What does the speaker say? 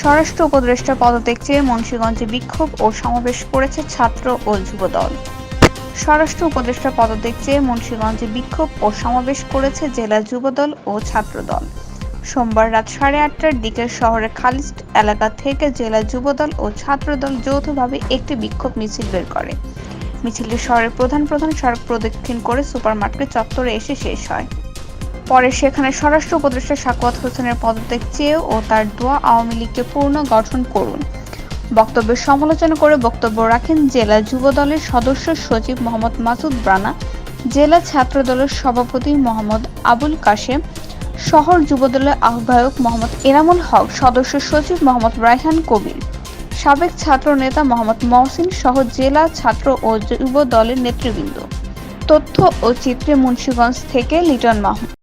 স্বরাষ্ট্র উপদেষ্টা পদত্যাগ চেয়ে মুন্সিগঞ্জে বিক্ষোভ ও সমাবেশ করেছে ছাত্র ও যুবদল। স্বরাষ্ট্র উপদেষ্টা পদত্যাগ চেয়ে মুন্সিগঞ্জে বিক্ষোভ ও সমাবেশ করেছে জেলা যুবদল ও ছাত্রদল। সোমবার রাত সাড়ে আটটার দিকে শহরের খালিস্ট এলাকা থেকে জেলা যুবদল ও ছাত্রদল যৌথভাবে একটি বিক্ষোভ মিছিল বের করে। মিছিলটি শহরের প্রধান প্রধান সড়ক প্রদক্ষিণ করে সুপারমার্কেট চত্বরে এসে শেষ হয়। পরে সেখানে স্বরাষ্ট্র উপদেষ্টা সাকুয়াত হোসেনের পদত্যাগ চেয়ে ও তার দোয়া আওয়ামী লীগকে পূর্ণ গঠন করুন। বক্তব্যের সমালোচনা করে বক্তব্য রাখেন জেলা যুব দলের সদস্য সচিব মোহাম্মদ মাসুদ ব্রানা জেলা ছাত্র দলের সভাপতি মোহাম্মদ আবুল কাশেম, শহর যুবদলের আহ্বায়ক মোহাম্মদ এনামুল হক, সদস্য সচিব মোহাম্মদ রায়হান কবির, সাবেক ছাত্র নেতা মোহাম্মদ মহসিন সহ জেলা ছাত্র ও যুব দলের নেতৃবৃন্দ। তথ্য ও চিত্রে মুন্সিগঞ্জ থেকে লিটন মাহমুদ।